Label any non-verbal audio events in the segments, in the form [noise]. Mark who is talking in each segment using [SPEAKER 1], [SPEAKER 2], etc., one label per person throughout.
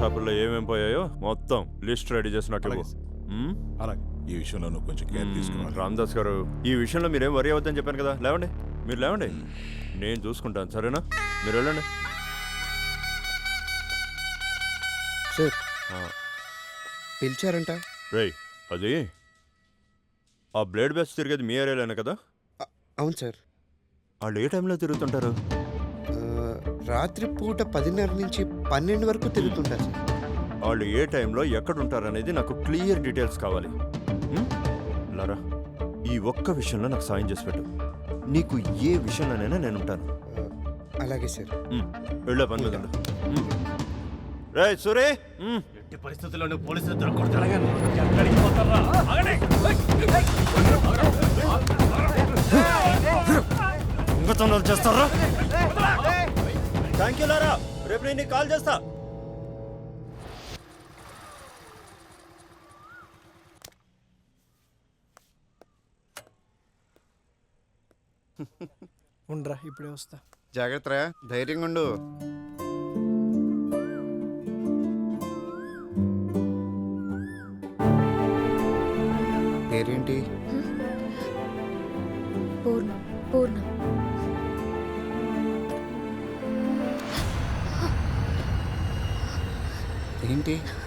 [SPEAKER 1] షాపుల్లో ఏమేం పోయాయో మొత్తం లిస్ట్ రెడీ చేసి నాకు ఇవ్వు. ఉమ్?
[SPEAKER 2] అలాగే. ఈ విషయంలో నువ్వు కొంచెం కేర్
[SPEAKER 1] రామదాస్ గారు ఈ విషయంలో మీరేం వరి అవ్వద్దని చెప్పాను కదా? లేవండి. మీరు లేవండి. నేను చూసుకుంటాను సరేనా? మీరు వెళ్ళండి.
[SPEAKER 3] సార్
[SPEAKER 1] ఆ,
[SPEAKER 3] పిలిచారంట.
[SPEAKER 1] రేయ్ అది? ఆ బ్లేడ్ బ్యాచ్ తిరిగేది మీ ఏరియాలోనే కదా?
[SPEAKER 3] అ- అవును సార్.
[SPEAKER 1] వాళ్ళు ఏ టైంలో తిరుగుతుంటారు?
[SPEAKER 3] రాత్రి పూట పదిన్నర నుంచి పన్నెండు వరకు తిరుగుతుంటారు సార్.
[SPEAKER 1] వాళ్ళు ఏ టైంలో ఎక్కడ ఉంటారు అనేది నాకు క్లియర్ డీటెయిల్స్ కావాలి? లారా ఈ ఒక్క విషయంలో నాకు సాయం చేసి పెట్టు. నీకు ఏ విషయంలోనైనా నేను ఉంటాను
[SPEAKER 3] అలాగే సార్.
[SPEAKER 1] వెళ్ళే పని. రేయ్ సూరి.
[SPEAKER 4] ఎట్టి పరిస్థితుల్లోనూ పోలీసులు దొరకకూడదు. ఎక్కడికి పోతారా?
[SPEAKER 1] దొంగతనాలు చేస్తారా? థ్యాంక్ యూ లారా రేపు నేను కాల్ చేస్తా. [laughs]
[SPEAKER 5] ఉండరా ఇప్పుడే వస్తా.
[SPEAKER 3] జాగ్రత్త ధైర్యంగా ఉండు.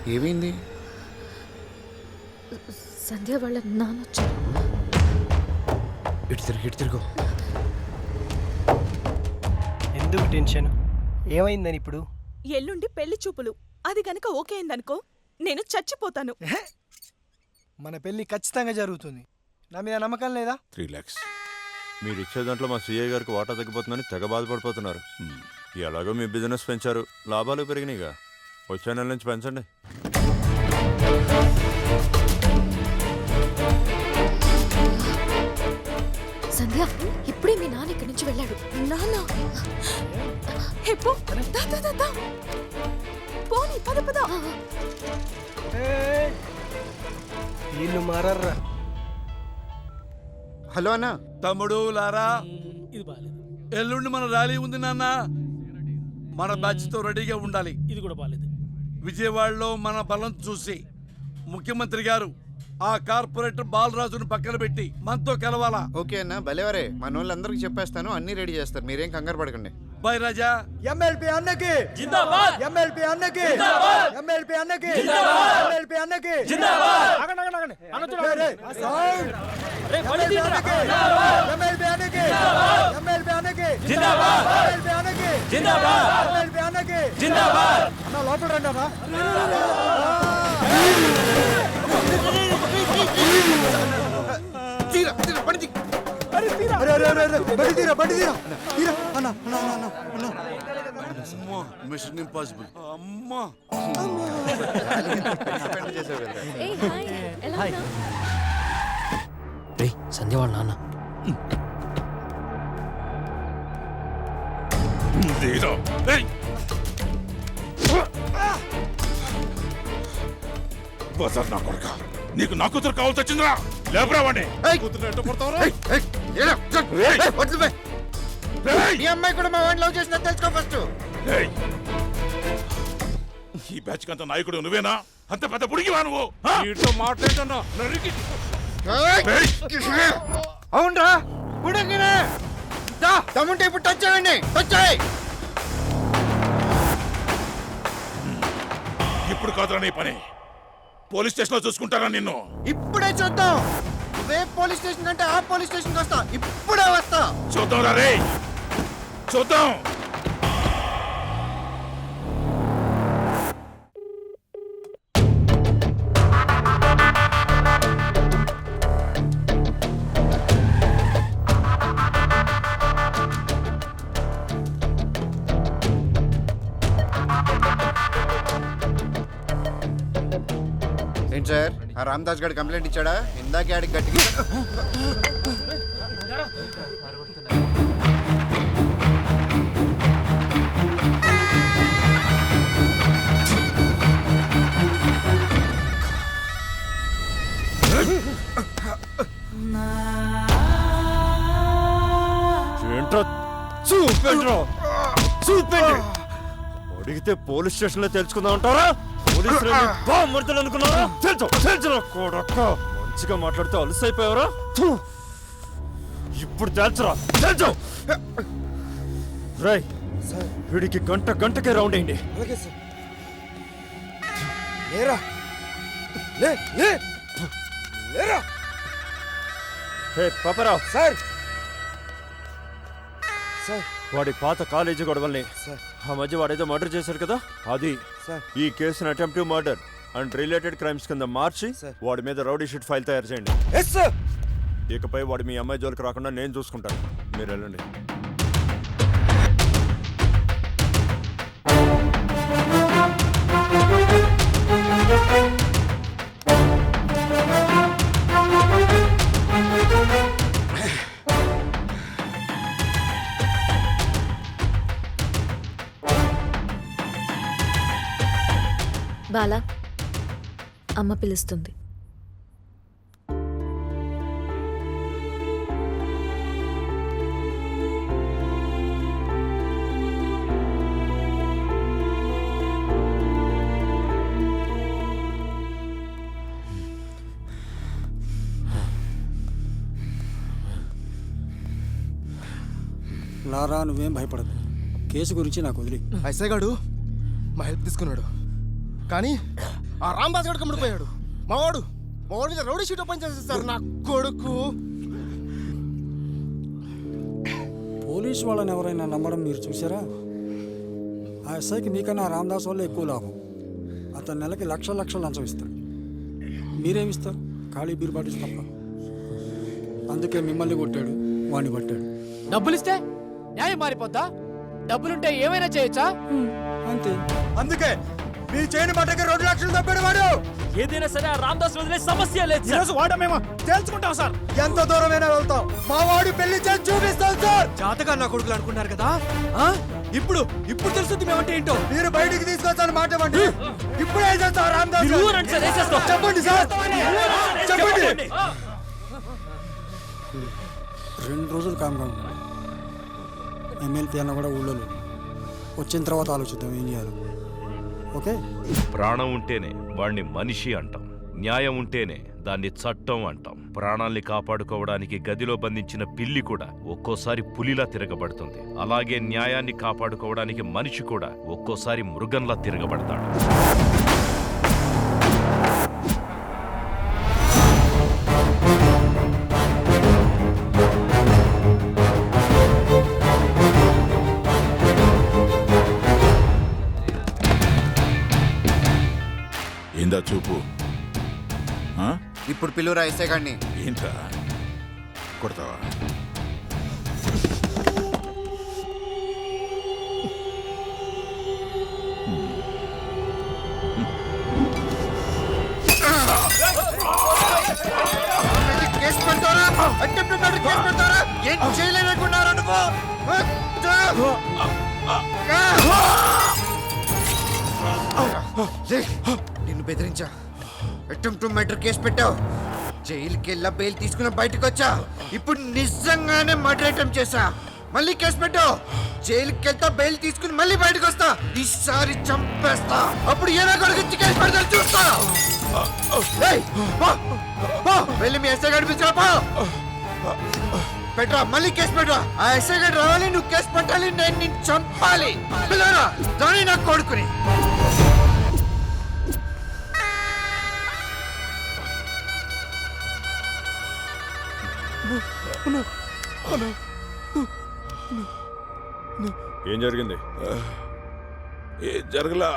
[SPEAKER 3] ఏమైంది?
[SPEAKER 6] సంధ్య వాళ్ళ నాన్న వచ్చారు.
[SPEAKER 3] ఇటు తిరిగి ఇటు తిరుగు.
[SPEAKER 5] ఎందుకు టెన్షన్? ఏమైందని ఇప్పుడు?
[SPEAKER 7] ఎల్లుండి పెళ్ళి చూపులు. అది గనక ఓకే అయిందనుకో నేను చచ్చిపోతాను.
[SPEAKER 5] మన పెళ్ళి ఖచ్చితంగా జరుగుతుంది. నా మీద నమ్మకం లేదా?
[SPEAKER 2] త్రీ ల్యాక్స్.
[SPEAKER 1] మీరు ఇచ్చే దాంట్లో మా సీఏ గారికి వాటా తగ్గిపోతుందని తెగ బాధపడిపోతున్నారు. ఎలాగో మీ బిజినెస్ పెంచారు. లాభాలు పెరిగినాయిగా. వచ్చే నెల నుంచి పెంచండి.
[SPEAKER 6] సంధ్య ఇప్పుడే మీ నాన్న ఇక్కడి నుంచి వెళ్ళాడు.
[SPEAKER 7] నాన్న! హెప్పు దా దా దా దా. పోనీ పద పద!
[SPEAKER 5] వీళ్ళు మారర్రా.
[SPEAKER 3] హలో అన్న.
[SPEAKER 8] తమ్ముడు లారా. ఎల్లుండి మన ర్యాలీ ఉంది నాన్న. మన బ్యాచ్తో రెడీగా ఉండాలి.
[SPEAKER 4] ఇది కూడా బాలేదు.
[SPEAKER 8] విజయవాడలో మన బలం చూసి ముఖ్యమంత్రి గారు ఆ కార్పొరేటర్ బాలరాజును పక్కన పెట్టి మనతో కలవాలా?
[SPEAKER 3] ఓకే అన్న భలేవరే. మన వాళ్ళందరికీ చెప్పేస్తాను అన్ని రెడీ చేస్తారు. మీరేం కంగారు పడకండి.
[SPEAKER 8] బాయ్ రాజా.
[SPEAKER 5] ఎమ్మెల్పీ అన్నకి.
[SPEAKER 4] జిందాబాద్.
[SPEAKER 5] ఎమ్మెల్పీ అన్నకి. ఎమ్మెల్పీ అన్నకి ఎమ్మెల్పీ అన్నకి. ఆగండి, అన్నకి. అన్న లోపల రండి అన్న అరే, అరే, అరే, అరే, బండి తీరా బండి తీరా. తీరా. అన్న అన్న అన్న అన్న అన్న.
[SPEAKER 8] అమ్మా మిషన్ ఇంపాసిబుల్. అమ్మా.
[SPEAKER 4] రే సంధ్య వాళ్ళ నాన్న.
[SPEAKER 2] బజార్ నా కొడుక. నీకు నా కూతురు కావాల్సి వచ్చిందిరా. లేపరా వాడిని
[SPEAKER 3] ఈ అమ్మాయి కూడా మా వాడిని లవ్ చేసిందా తెలుసుకో ఫస్ట్.
[SPEAKER 2] ఏయ్! ఈ బ్యాచ్ కంత నాయకుడు నువ్వేనా? అంత పెద్ద పుడిగివా నువ్వు? ఆ?
[SPEAKER 8] మాట్లాడన్నా
[SPEAKER 2] ఏయ్!
[SPEAKER 3] అవునరా? ఉడగినే తమ్ముంటే ఇప్పుడు టచ్ చేయండి. టచ్ చేయి.
[SPEAKER 2] ఇప్పుడు కాదురా నీ పని. పోలీస్ స్టేషన్లో చూసుకుంటారా నిన్ను?
[SPEAKER 3] ఇప్పుడే చూద్దాం. వే పోలీస్ స్టేషన్ కంటే ఆ పోలీస్ స్టేషన్కి వస్తా. ఇప్పుడే వస్తా.
[SPEAKER 2] చూద్దాం రే చూద్దాం.
[SPEAKER 3] ఆ రామదాస్ గారు కంప్లైంట్ ఇచ్చాడా? ఇందాకే ఆడికి గట్టిగా
[SPEAKER 1] ఏంట్రా? చూపెండ్రా చూపెండి అడిగి పోలీస్ స్టేషన్లో తెలుసుకుందాం అంటారా పోలీసులు మృతులు అనుకున్నారా? తెలుసు తెలుసు కొడక్క మంచిగా మాట్లాడితే అలసి అయిపోయావరా. ఇప్పుడు తెలుసురా తెలుసు. రై వీడికి గంట గంటకే రౌండ్ అయింది.
[SPEAKER 3] అలాగే సార్. లేరా. లే లే. లేరా.
[SPEAKER 1] హే పాపరావు.
[SPEAKER 3] సార్. సార్.
[SPEAKER 1] వాడి పాత కాలేజీ గొడవల్ని
[SPEAKER 3] సార్.
[SPEAKER 1] ఆ మధ్య వాడేదో మర్డర్ చేశాడు కదా? అది ఈ కేసును attempt murder and related crimes కింద మార్చి. వాడి మీద రౌడీ షీట్ ఫైల్ తయారు చేయండి.
[SPEAKER 3] ఎస్ సార్
[SPEAKER 1] ఇకపై వాడు మీ అమ్మాయి జోలికి రాకుండా నేను చూసుకుంటాను. మీరు వెళ్ళండి.
[SPEAKER 6] బాలా అమ్మ పిలుస్తుంది.
[SPEAKER 5] లారా నువ్వేం భయపడదు కేసు గురించి నాకు వదిలి.
[SPEAKER 3] ఐసే గాడు మా హెల్ప్ తీసుకున్నాడు. కానీ ఆ రాంబాజ్ గడు కమ్ముడిపోయాడు మావాడు మావాడు మీద రౌడీ షీట్ ఓపెన్ చేసేస్తారు నా కొడుకు.
[SPEAKER 5] పోలీసు వాళ్ళని ఎవరైనా నమ్మడం మీరు చూసారా? ఆ ఎస్ఐకి మీకన్నా రామదాస్ వల్ల ఎక్కువ లాభం. అతను నెలకి లక్ష లక్షలు లంచం ఇస్తాడు. మీరేమిస్తారు ఖాళీ బీరు బాటిల్స్ తప్ప. అందుకే మిమ్మల్ని కొట్టాడు వాణ్ణి పట్టాడు.
[SPEAKER 9] డబ్బులిస్తే న్యాయం మారిపోద్దా? డబ్బులుంటే ఏమైనా చేయొచ్చా?
[SPEAKER 5] అంతే.
[SPEAKER 3] అందుకే మీ చేయని బట్టకి రెండు లక్షలు తప్పాడు వాడు.
[SPEAKER 9] ఏదైనా సరే ఆ రామదాస్ వదిలే సమస్య లేదు
[SPEAKER 3] ఈరోజు వాడ మేము తేల్చుకుంటాం సార్. ఎంత దూరమైనా వెళ్తాం. మా వాడి పెళ్ళి చేసి చూపిస్తాం సార్.
[SPEAKER 9] జాతగా నా కొడుకులు అనుకున్నారు కదా? ఆ? ఇప్పుడు ఇప్పుడు తెలుస్తుంది మేమంటే ఏంటో?
[SPEAKER 3] మీరు బయటికి తీసుకొస్తాను మాట ఇవ్వండి. ఇప్పుడు ఏం చేస్తావు రామదాస్
[SPEAKER 9] మీరు ఊరండి సార్, వేసేస్తాం.
[SPEAKER 3] చెప్పండి సార్. చెప్పండి.
[SPEAKER 5] రెండు రోజులు కామ్గా ఉన్నాడు ఎమ్మెల్పీ అన్న కూడా ఊళ్ళో లేడు వచ్చిన తర్వాత ఆలోచిద్దాం ఏం చేయాలి. ఓకే.
[SPEAKER 10] ప్రాణం ఉంటేనే వాణ్ణి మనిషి అంటాం. న్యాయం ఉంటేనే దాన్ని చట్టం అంటాం. ప్రాణాల్ని కాపాడుకోవడానికి గదిలో బంధించిన పిల్లి కూడా ఒక్కోసారి పులిలా తిరగబడుతుంది. అలాగే న్యాయాన్ని కాపాడుకోవడానికి మనిషి కూడా ఒక్కోసారి మృగంలా తిరగబడతాడు.
[SPEAKER 2] ఏందా చూపు? ఆ?
[SPEAKER 3] ఇప్పుడు పిల్లురా ఎస్ఐ గాడిని
[SPEAKER 2] ఏంట్రా? కొడతావా?
[SPEAKER 3] కేసు పెడతారా? అటెంప్ట్ మర్డర్ కేసు పెడతారా? ఏం నన్ను బెదిరించా. అటెంప్ట్ మర్డర్ కేసు పెట్టావు. జైలుకి వెళ్ళా బెయిల్ తీసుకుని బయటకు వచ్చా. ఇప్పుడు నిజంగానే మర్డర్ అటెంప్ట్ చేశా. మళ్ళీ కేసు పెట్టావు. జైలుకి వెళ్తా బెయిల్ తీసుకుని మళ్ళీ బయటకు వస్తా. ఈసారి చంపేస్తా. అప్పుడు ఏదో కొడుకు కేసు పెడతా చూస్తా. వెళ్ళి మీ ఎస్ఐ గారి పిలుచురా, పెట్రా మళ్ళీ కేసు పెట్రా ఆ ఎస్ఐ గారు రావాలి నువ్వు కేసు పెట్టాలి నేను నిన్ను చంపాలి. పిల్లరా దాని నాకు కొడుకుని.
[SPEAKER 1] ఏం జరిగింది?
[SPEAKER 2] ఏ జరగలా.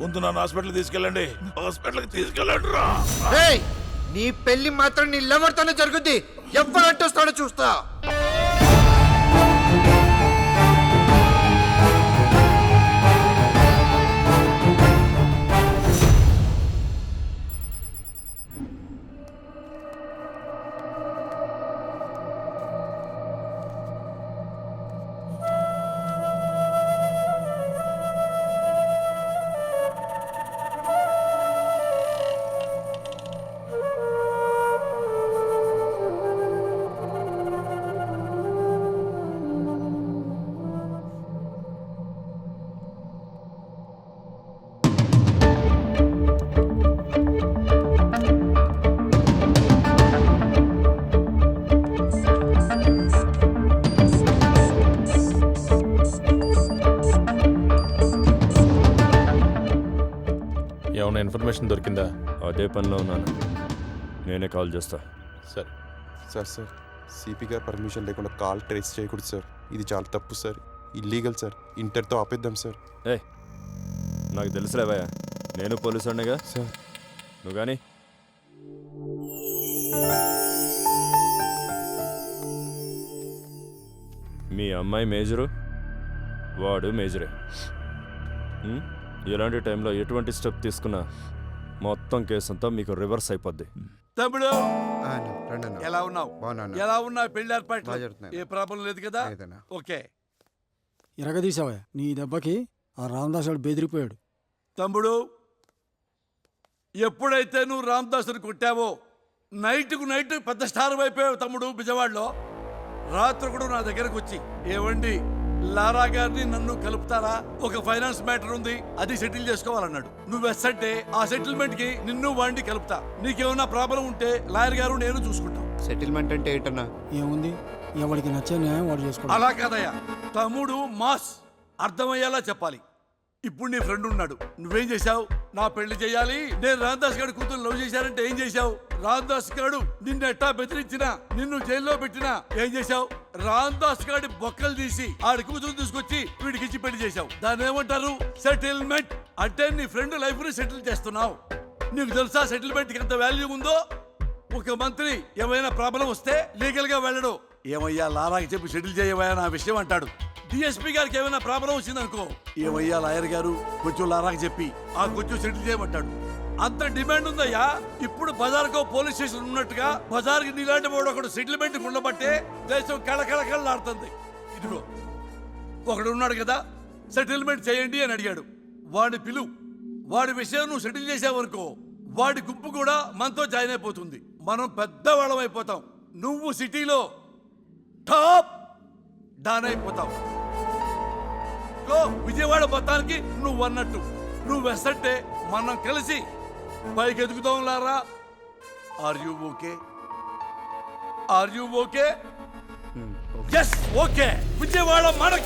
[SPEAKER 2] ముందు నన్ను హాస్పిటల్ తీసుకెళ్ళండి. హాస్పిటల్కి తీసుకెళ్ళండి రా.
[SPEAKER 3] ఏయ్ నీ పెళ్ళి మాత్రం నీ లవర్తోనే జరుగుద్ది. ఎవరు అట్టొస్తాడో చూస్తా.
[SPEAKER 11] ఇన్ఫర్మేషన్ దొరికిందా?
[SPEAKER 1] అదే పనిలో ఉన్నాను. నేనే కాల్ చేస్తా.
[SPEAKER 11] సరే
[SPEAKER 12] సార్ సార్ సిపి గారు పర్మిషన్ లేకుండా కాల్ ట్రేస్ చేయకూడదు సార్. ఇది చాలా తప్పు సార్. Illegal sir. ఇంటర్తో ఆపేద్దాం సార్.
[SPEAKER 1] ఏ నాకు తెలుసులేవయ్యా నేను పోలీసు ఉండగా
[SPEAKER 12] సార్.
[SPEAKER 1] నువ్వు కానీ మీ అమ్మాయి మేజరు? వాడు మేజరే? ఇలాంటి టైంలో ఎటువంటి స్టెప్ తీసుకున్నా మొత్తం కేసు అంతా మీకు రివర్స్ అయిపోద్ది.
[SPEAKER 8] తమ్ముడు. ఎలా ఉన్నావు. ఎలా ఉన్నావు పెళ్ళి
[SPEAKER 3] బాగా
[SPEAKER 8] ఏర్పాట్లు
[SPEAKER 3] జరుగుతున్నాయి.
[SPEAKER 8] ఏ ప్రాబ్లం లేదు కదా?
[SPEAKER 3] లేదన్న.
[SPEAKER 8] ఓకే.
[SPEAKER 5] ఎరగదీసావా నీ దెబ్బకి ఆ రామదాస్ వాడు బెదిరిపోయాడు.
[SPEAKER 8] తమ్ముడు ఎప్పుడైతే నువ్వు రామదాసుని కొట్టావో నైట్కు నైట్ పెద్ద స్టార్ అయిపోయావు తమ్ముడు బిజవాడలో. రాత్రి కూడా నా దగ్గరకు వచ్చి ఏవండి లారా గారిని నన్ను కలుపుతారా? ఒక ఫైనాన్స్ మ్యాటర్ ఉంది అది సెటిల్ చేసుకోవాలన్నాడు. నువ్వు ఎస్ అంటే ఆ సెటిల్మెంట్కి నిన్ను వాడిని కలుపుతా. నీకేమన్నా ప్రాబ్లం ఉంటే లాయర్ గారు నేను చూసుకుంటాం.
[SPEAKER 3] సెటిల్మెంట్ అంటే ఏంటన్నా?
[SPEAKER 5] ఏముంది? ఎవరికి నచ్చే న్యాయం వాడు చేసుకోవాలి
[SPEAKER 8] అలా కాదయ్యా. తమ్ముడు మాస్ అర్థమయ్యేలా చెప్పాలి. ఇప్పుడు నీ ఫ్రెండ్ ఉన్నాడు. నువ్వేం చేశావు? నా పెళ్ళి చేయాలి? నేను రామదాస్ గారి కూతురు లవ్ చేశానంటే ఏం చేశావు? రామదాస్ గారు నిన్ను ఎట్టా బెదిరించినా నిన్ను జైల్లో పెట్టినా ఏం చేశావు? రామదాస్ గారి బొక్కలు తీసి ఆడి కూతురు తీసుకొచ్చి వీడికి ఇచ్చి పెళ్ళి చేశావు. దాన్ని ఏమంటారు? సెటిల్మెంట్ అంటే నీ ఫ్రెండ్ లైఫ్ని సెటిల్ చేస్తున్నావు. నీకు తెలుసా సెటిల్మెంట్కి ఎంత వాల్యూ ఉందో? ఒక మంత్రి ఏమైనా ప్రాబ్లం వస్తే లీగల్గా వెళ్ళడు. ఏమయ్యా లారాకి చెప్పి సెటిల్ చేయవయ్యా నా విషయం అంటాడు. డిఎస్పీ గారికి ఏమైనా ప్రాబ్లం వచ్చిందనుకో. ఏమయ్యా లాయర్ గారు కొంచెం లారాకి చెప్పి ఆ కొంచెం సెటిల్ చేయమంటాడు. అంత డిమాండ్ ఉందయ్యా. ఇప్పుడు బజార్కో పోలీస్ స్టేషన్ ఉన్నట్టుగా బజార్కి నీలాంటి వాడు ఒకడు సెటిల్మెంట్ ఉండబట్టే దేశం కళకళకళలాడుతుంది. ఇదిగో ఒకడు ఉన్నాడు కదా సెటిల్మెంట్ చేయండి అని అడిగాడు. వాడిని పిలు. వాడి విషయం నువ్వు సెటిల్ చేసావనుకో వాడి గుంపు కూడా మనతో జాయిన్ అయిపోతుంది. మనం పెద్దవాళ్ళం అయిపోతాం. నువ్వు సిటీలో టాప్ డాన్ అయిపోతావు. విజయవాడ మొత్తానికి నువ్వు అన్నట్టు నువ్వు వెసంటే మనం కలిసి పైకి ఎదుగుతాం లారా. Are you okay are you okay yes okay Vijayawada మనకి.